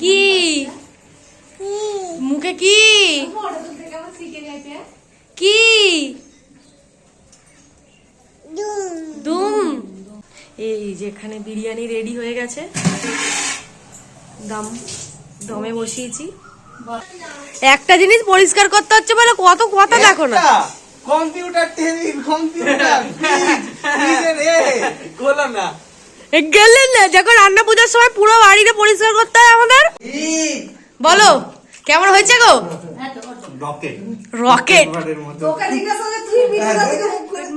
কি? মুখে কি? কি? দুম। এই যেখানে বিরিয়ানি রেডি হয়ে গেছে। দম দমে বসিয়েছি। একটা জিনিস পরিষ্কার করতে হচ্ছে বলে কত কথা দেখো না। কম্পিউটার টেবিল কম্পিউটার ফ্রিজের এ খোলো না। গেলেন না যখন রান্না পূজার সময় পুরো বাড়িটা পরিষ্কার করতে হয় আমাদের। বলো কেমন হয়েছে গো? রকেট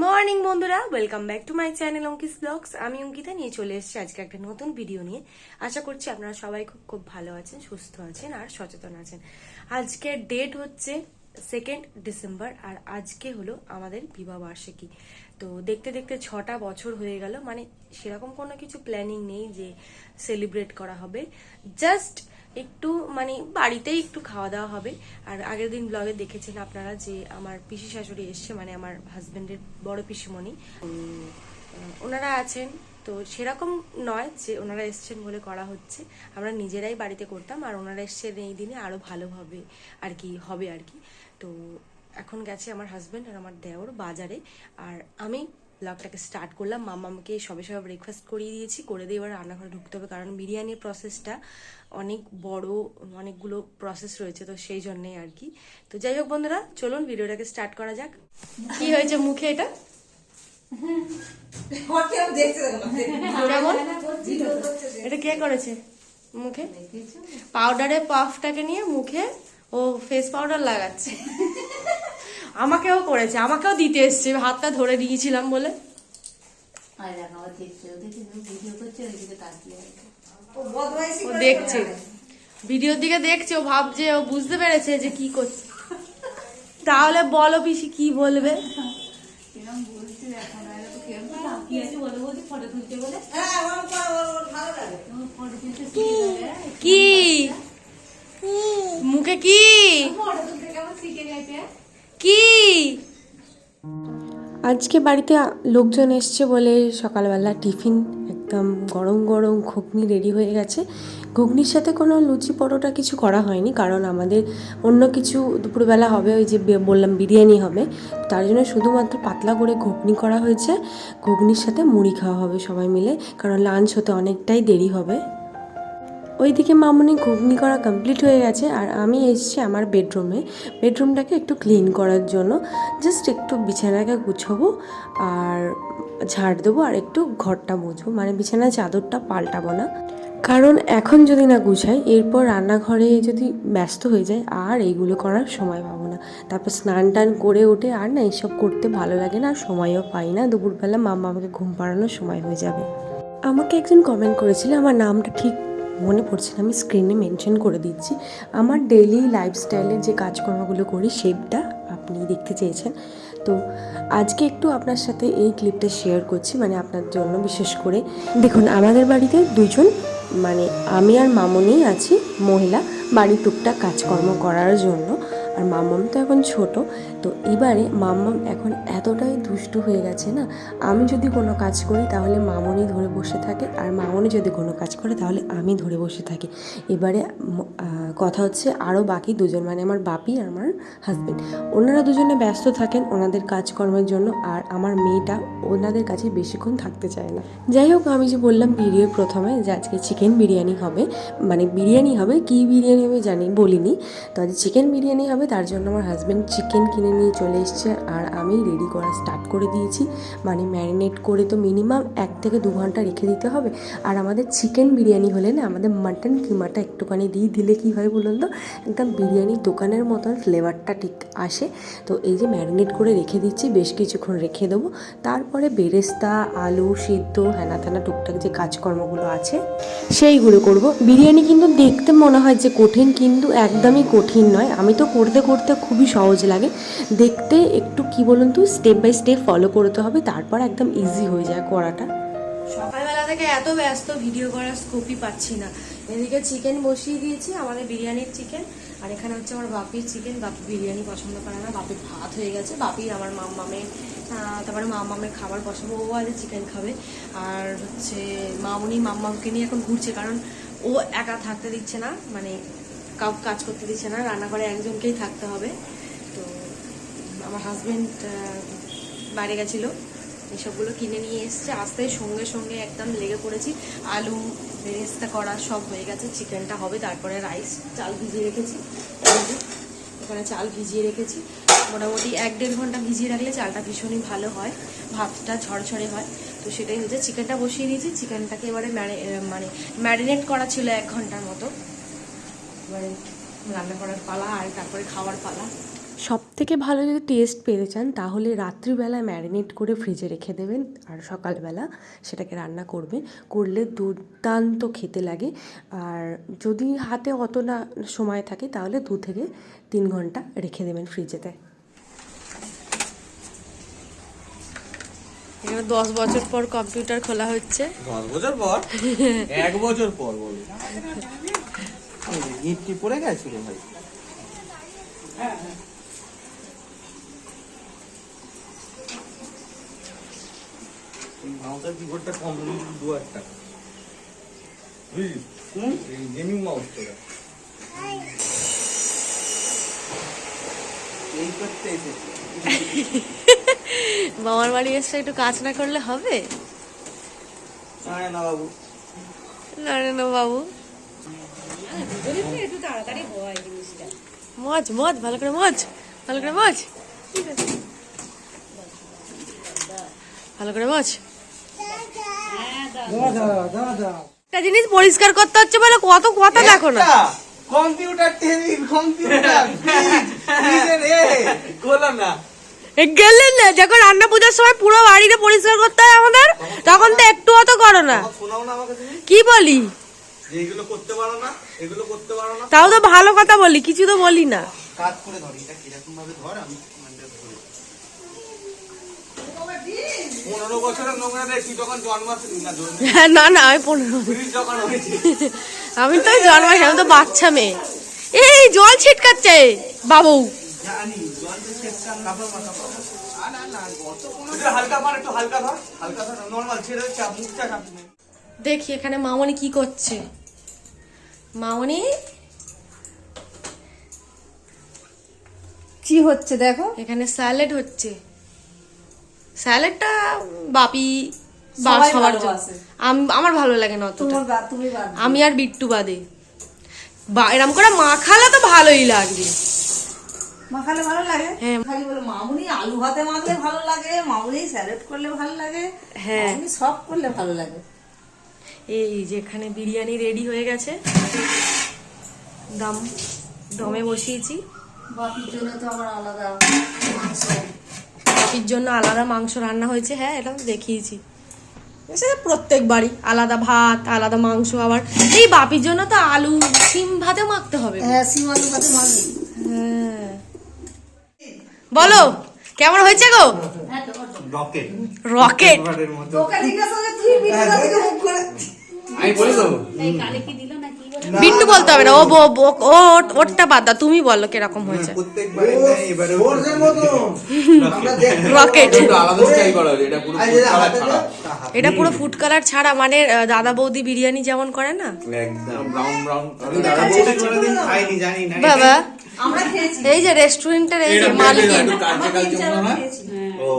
মর্নিং বন্ধুরা। Welcome back to my channel Ankis blogs আমি অঙ্কিতা নিয়ে চলে এসেছি আজকে একটা নতুন ভিডিও নিয়ে। আশা করছি আপনারা সবাই খুব খুব ভালো আছেন সুস্থ আছেন আর সচেতন আছেন। আজকের ডেট হচ্ছে সেকেন্ড ডিসেম্বর আর আজকে হলো আমাদের বিবাহ বার্ষিকী। তো দেখতে দেখতে ছটা বছর হয়ে গেল। মানে সেরকম কোনো কিছু প্ল্যানিং নেই যে সেলিব্রেট করা হবে। জাস্ট একটু মানে বাড়িতেই একটু খাওয়া দাওয়া হবে। আর আগের দিন ব্লগে দেখেছেন আপনারা যে আমার পিসি শাশুড়ি এসছে মানে আমার হাজব্যান্ডের বড় পিসিমণি। ওনারা আছেন। তো সেরকম নয় যে ওনারা এসছেন বলে করা হচ্ছে। আমরা নিজেরাই বাড়িতে করতাম আর ওনারা এসছেন এই দিনে আরও ভালোভাবে আর কি, হবে আর কি। তো এখন গেছে আমার হাজবেন্ড আর আমার দেওর বাজারে। আর আমি ব্লগটাকে স্টার্ট করলাম। মামাকে সবে সবে ব্রেকফাস্ট করিয়ে দিয়েছি। করে দিয়ে এবার রান্নাঘরে ঢুকতে হবে। কারণ বিরিয়ানির প্রসেসটা অনেক বড়, অনেকগুলো প্রসেস রয়েছে। তো সেই জন্যই আর কি। তো যাই হোক বন্ধুরা, চলুন ভিডিওটাকে স্টার্ট করা যাক। কি হয়েছে মুখে এটা? এটা কে করেছে মুখে? পাউডারে পাফটাকে নিয়ে মুখে ও ফেস পাউডার লাগাচ্ছে। আমাকেও করেছে আমাকেও দিতে এসছে হাতটা ধরে দিয়েছিলাম বলে। ও দেখছে ভিডিওর দিকে দেখছে ও ভাবছে ও বুঝতে পেরেছে যে কি করছে। তাহলে বলো পিসি কি বলবে? কি? মুখে কি? কি? আজকে বাড়িতে লোকজন এসছে বলে সকালবেলা টিফিন একদম গরম গরম ঘুগনি রেডি হয়ে গেছে। ঘুগনির সাথে কোনো লুচি পরোটা কিছু করা হয়নি কারণ আমাদের অন্য কিছু দুপুরবেলা হবে, ওই যে বললাম বিরিয়ানি হবে। তার জন্য শুধুমাত্র পাতলা করে ঘুগনি করা হয়েছে। ঘুগনির সাথে মুড়ি খাওয়া হবে সবাই মিলে, কারণ লাঞ্চ হতে অনেকটাই দেরি হবে। ওইদিকে মামনি ঘুগনি করা কমপ্লিট হয়ে গেছে আর আমি এসেছি আমার বেডরুমে বেডরুমটাকে একটু ক্লিন করার জন্য। জাস্ট একটু বিছানাকে গুছাবো আর ঝাড় দেবো আর একটু ঘরটা মুছবো। মানে বিছানার চাদরটা পাল্টাবো না। কারণ এখন যদি না গুছাই, এরপর রান্নাঘরে যদি ব্যস্ত হয়ে যায়, আর এইগুলো করার সময় পাবো না। তারপর স্নান টান করে উঠে আর না এইসব করতে ভালো লাগে না, আর সময়ও পাই না। দুপুরবেলা মাম্মা আমাকে ঘুম পাড়ানোর সময় হয়ে যাবে। আমাকে একজন কমেন্ট করেছিল, আমার নামটা ঠিক মনে পড়ছে না, আমি স্ক্রিনে মেনশন করে দিচ্ছি। আমার ডেলি লাইফস্টাইলের যে কাজকর্মগুলো করি সেটা আপনি দেখতে চেয়েছেন। তো আজকে একটু আপনার সাথে এই ক্লিপটা শেয়ার করছি মানে আপনার জন্য বিশেষ করে। দেখুন, আমাদের বাড়িতে দুজন মানে আমি আর মামনেই আছি, মহিলা বাড়ি টুকটাক কাজকর্ম করার জন্য। আর মাম্মাম তো এখন ছোট, তো এবারে মাম্মাম এখন এতটাই দুষ্টু হয়ে গেছে না, আমি যদি কোনো কাজ করি তাহলে মামনি ধরে বসে থাকে আর মামনি যদি কোনো কাজ করে তাহলে আমি ধরে বসে থাকি। এবারে কথা হচ্ছে আরও বাকি দুজন মানে আমার বাপি আর আমার হাজব্যান্ড ওনারা দুজনে ব্যস্ত থাকেন ওনাদের কাজকর্মের জন্য আর আমার মেয়েটা ওনাদের কাছে বেশিক্ষণ থাকতে চায় না। যাই হোক, আমি যে বললাম ভিডিওর প্রথমে যে আজকে চিকেন বিরিয়ানি হবে মানে বিরিয়ানি হবে, কি বিরিয়ানি হবে জানি, বলিনি, তো আজ চিকেন বিরিয়ানি হবে তার জন্য আমার হাজব্যান্ড চিকেন কিনে নিয়ে চলে এসছে। আর আমি রেডি করা স্টার্ট করে দিয়েছি। মানে ম্যারিনেট করে তো মিনিমাম এক থেকে দু ঘণ্টা রেখে দিতে হবে। আর আমাদের চিকেন বিরিয়ানি হলে না, আমাদের মাটন কিমাটা একটুখানি দিয়ে দিলে কী হয় বলুন তো? একদম বিরিয়ানির দোকানের মতন ফ্লেভারটা ঠিক আসে। তো এই যে ম্যারিনেট করে রেখে দিচ্ছি, বেশ কিছুক্ষণ রেখে দেবো। তারপরে বেরেস্তা, আলু সিদ্ধ, হ্যানা ত্যানা টুকটাক যে কাজকর্মগুলো আছে, সেইগুলো করব। বিরিয়ানি কিন্তু দেখতে মনে হয় যে কঠিন, কিন্তু একদমই কঠিন নয়। আমি তো করতে করতে খুবই সহজ লাগে। দেখতে একটু কি বলুন তো স্টেপ বাই স্টেপ ফলো করতে হবে, তারপর একদম ইজি হয়ে যায় করাটা। সকালবেলা থেকে এত ব্যস্ত ভিডিও করার স্কোপই পাচ্ছি না। এদিকে চিকেন বসিয়ে দিয়েছি, আমাদের বিরিয়ানির চিকেন আর এখানে হচ্ছে আমার বাপির চিকেন বাপি বিরিয়ানি পছন্দ করে না বাপির ভাত হয়ে গেছে। বাপির আমার মামামের তারপরে মামামের খাবার পছন্দ, ও আজ চিকেন খাবে। আর হচ্ছে মামুনি মাম্মাকে নিয়ে এখন ঘুরছে, কারণ ও একা থাকতে দিচ্ছে না মানে কাউ কাজ করতে দিচ্ছে না, রান্নাঘরে একজনকেই থাকতে হবে। তো আমার হাজবেন্ড বাইরে গেছিল। এসবগুলো কিনে নিয়ে এসছে। আসতে সঙ্গে সঙ্গে একদম লেগে পড়েছি। আলু, বেরেস্তা করা সব হয়ে গেছে। চিকেনটা হবে, তারপরে রাইস চাল ভিজিয়ে রেখেছি। এখানে চাল ভিজিয়ে রেখেছি। মোটামুটি এক দেড় ঘণ্টা ভিজিয়ে রাখলে চালটা ভীষণই ভালো হয়। ভাতটা ঝরঝরে হয়। তো সেটাই হচ্ছে, চিকেনটা বসিয়ে দিয়েছি। চিকেনটাকে এবারে মানে ম্যারিনেট করা ছিল এক ঘণ্টার মতো। এবারে রান্না করার পালা আর তারপরে খাওয়ার পালা। সব থেকে ভালো যদি টেস্ট পেতে চান তাহলে রাত্রিবেলা ম্যারিনেট করে ফ্রিজে রেখে দেবেন আর সকালবেলা সেটাকে রান্না করবে। করলে দুর্দান্ত খেতে লাগে। আর যদি হাতে অত না সময় থাকে তাহলে দু থেকে তিন ঘণ্টা রেখে দেবেন ফ্রিজেতে এখানে দশ বছর পর কম্পিউটার খোলা হচ্ছে। দশ বছর পর? এক বছর পর বলো গিফটি পড়ে গেছিল ভাই। মাউসের কিবোর্ডটা কম দু হাজার টাকা বুঝলি এই গেমিং মাউস তোরা এই করতে মামার বাড়ি এসে একটু কাজ না করলে হবে? আয় না বাবু। মজ মজ ভালো করে মজ ভালো করে মজ। ভালো করে মজ। একটা জিনিস পরিষ্কার করতে হচ্ছে বলে কত কথা দেখো না। কম্পিউটার টেবিল কম্পিউটার না। গেলেন না যখন রান্না পূজার সময় পুরো বাড়িটা পরিষ্কার করতে হয় আমাদের তখন তো একটু অত করো না। আমার শোনাও না আমাকে তুমি। কি বলি? যে এগুলো করতে পারো না এগুলো করতে পারো না। তাও তো ভালো কথা বলি কিছু তো বলি না। কাজ করে ধর এটা কীরকম ভাবে ধর আমি মানে না হ্যাঁ, না না আমি পনেরো আমি তো জন্মাই আমি তো বাচ্চা মেয়ে। এই জল ছিটকাচ্ছে বাবু। দেখি এখানে মামনি কি করছে। মামনি কি হচ্ছে দেখো? এখানে স্যালাড হচ্ছে। স্যালাডটা বাপি বা সবার আমার ভালো লাগে না অতটা। আমি আর বিট্টু বাদে। বা এরম করে মাখালে তো ভালোই লাগবে মাখালে ভালো লাগে? হ্যাঁ। খালি বলে মামুনি আলু ভাতে মাখলে ভালো লাগে মামুনি স্যালাড করলে ভালো লাগে হ্যাঁ। সব করলে ভালো লাগে। এই যেখানে বিরিয়ানি রেডি হয়ে গেছে দম দমে বসিয়েছি। বাপির জন্য তো আমার আলাদা মাংস। বাপির জন্য আলাদা মাংস রান্না হয়েছে হ্যাঁ এটা দেখিয়েছি। সে প্রত্যেক বাড়ি আলাদা ভাত আলাদা মাংস আবার। এই বাপির জন্য তো আলু সিম ভাতে মাখতে হবে। হ্যাঁ সিম আলু ভাতে হ্যাঁ। বলো কেমন হয়েছে গো? হ্যাঁ। রকেট রকেট করে করে আমি বলে? দেবো বিট্টু বলতে হবে না ও ব- ব- ও ওট- ওরটা বাদ দাও তুমি বলো কীরকম হয়েছে। আমরা দেখ রকেট। করা হয়েছে এটা পুরো ফুড কালার ছাড়া। দাও। এটা পুরো ফুড কালার ছাড়া মানে দাদা বৌদি বিরিয়ানি যেমন করে না। একদম ব্রাউন ব্রাউন আমি দাদা বৌদি কোনোদিন খাইনি জানি না। বাবা এই যে রেস্টুরেন্টের এই যে এটা মালিক একটু কালচে কালচে হয়। খেয়েছি। ও।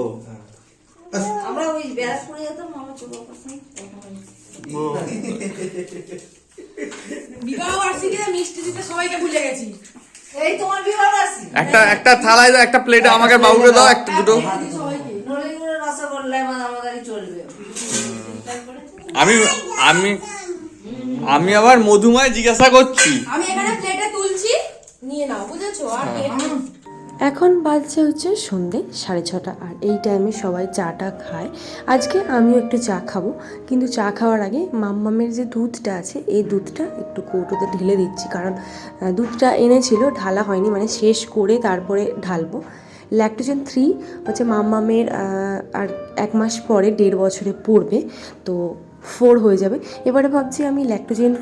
আমরা ওই ব্যারাকপুরে যেতাম আমরা বিবাহ বার্ষিকীতে মিষ্টি দিতে সবাইকে ভুলে গেছি। এই তোমার বিবাহ আসি একটা একটা থালায় দাও একটা প্লেটে আমাকে বাবুকে দাও একটা দুটো। মানে আমি আমি আমি আবার মধুময় জিজ্ঞাসা করছি। আমি এখানে প্লেটে তুলছি নিয়ে নাও বুঝেছ? আর এখন বাজছে হচ্ছে সন্ধে, সাড়ে ছটা, আর এই টাইমে সবাই চাটা খায়। আজকে আমিও একটু চা খাব, কিন্তু চা খাওয়ার আগে মাম্মামের যে দুধটা আছে, এই দুধটা একটু কৌটোতে ঢেলে দিচ্ছি। কারণ দুধটা এনেছিল, ঢালা হয়নি মানে শেষ করে তারপরে ঢালবো। ল্যাকটোজেন থ্রি হচ্ছে মাম্মামের আর এক মাস পরে, দেড় বছরে পড়বে। তো ফোর হয়ে যাবে। এবারে ভাবছি আমি ল্যাক্টোজেন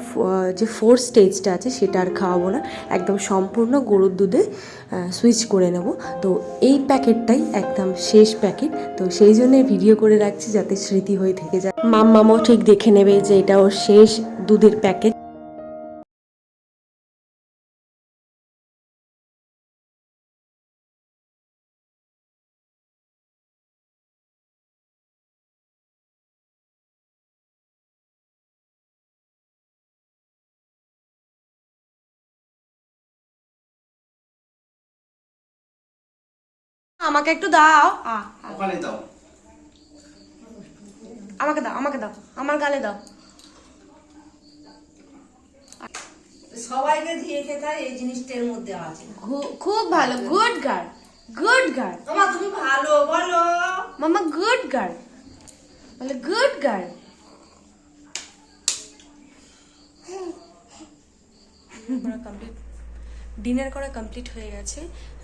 যে ফোর স্টেজটা আছে সেটা আর খাওয়াবো না। একদম সম্পূর্ণ গরুর দুধে সুইচ করে নেব। তো এই প্যাকেটটাই একদম শেষ প্যাকেট। তো সেই জন্য ভিডিও করে রাখছি যাতে স্মৃতি হয়ে থেকে যায়। মাম মাম্মামও ঠিক দেখে নেবে যে এটাও শেষ দুধের প্যাকেট। আমাকে একটু দাও। ওখানে দাও। আমাকে দাও আমাকে দাও আমার গালে দাও। সবাইকে দিয়ে খেতে এই জিনিসটার মধ্যে আছে। খুব ভালো গুড গার্ল গুড গার্ল তোমার তুমি ভালো বলো। মামা গুড গার্ল বলে গুড গার্ল কমপ্লিট। ডিনার করা কমপ্লিট হয়ে গেছে।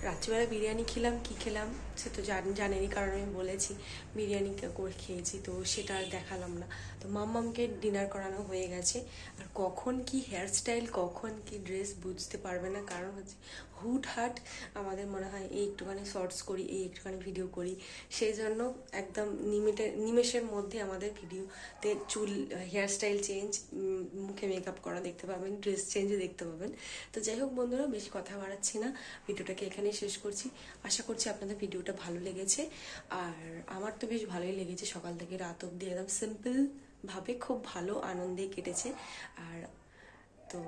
রাত্রিবেলা বিরিয়ানি খেলাম, কি খেলাম সে তো জান জানেনই কারণ আমি বলেছি বিরিয়ানি করে খেয়েছি, তো সেটা আর দেখালাম না। তো মাম্মামকে ডিনার করানো হয়ে গেছে। আর কখন কি হেয়ারস্টাইল কখন কি ড্রেস বুঝতে পারবে না, কারণ হচ্ছে হুট হাট আমাদের মনে হয় এই একটুখানি শর্টস করি, এই একটুখানি ভিডিও করি। সেই জন্য একদম নিমিটে, নিমেষের মধ্যে আমাদের ভিডিওতে চুল হেয়ারস্টাইল চেঞ্জ মুখে মেকআপ করা দেখতে পাবেন ড্রেস চেঞ্জও দেখতে পাবেন। তো যাই হোক বন্ধুরা, বেশি কথা বাড়াচ্ছি না। ভিডিওটাকে এখানেই শেষ করছি। আশা করছি আপনাদের ভিডিওটা ভালো লেগেছে। আর আমার তো বেশ ভালোই লেগেছে সকাল থেকে রাত অবধি একদম সিম্পলভাবে খুব ভালো আনন্দে কেটেছে। আর তো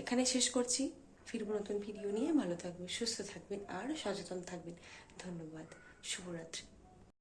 এখানে শেষ করছি। ফিরবো নতুন ভিডিও নিয়ে। ভালো থাকবেন, সুস্থ থাকবেন, আর সচেতন থাকবেন। ধন্যবাদ। শুভরাত্রি।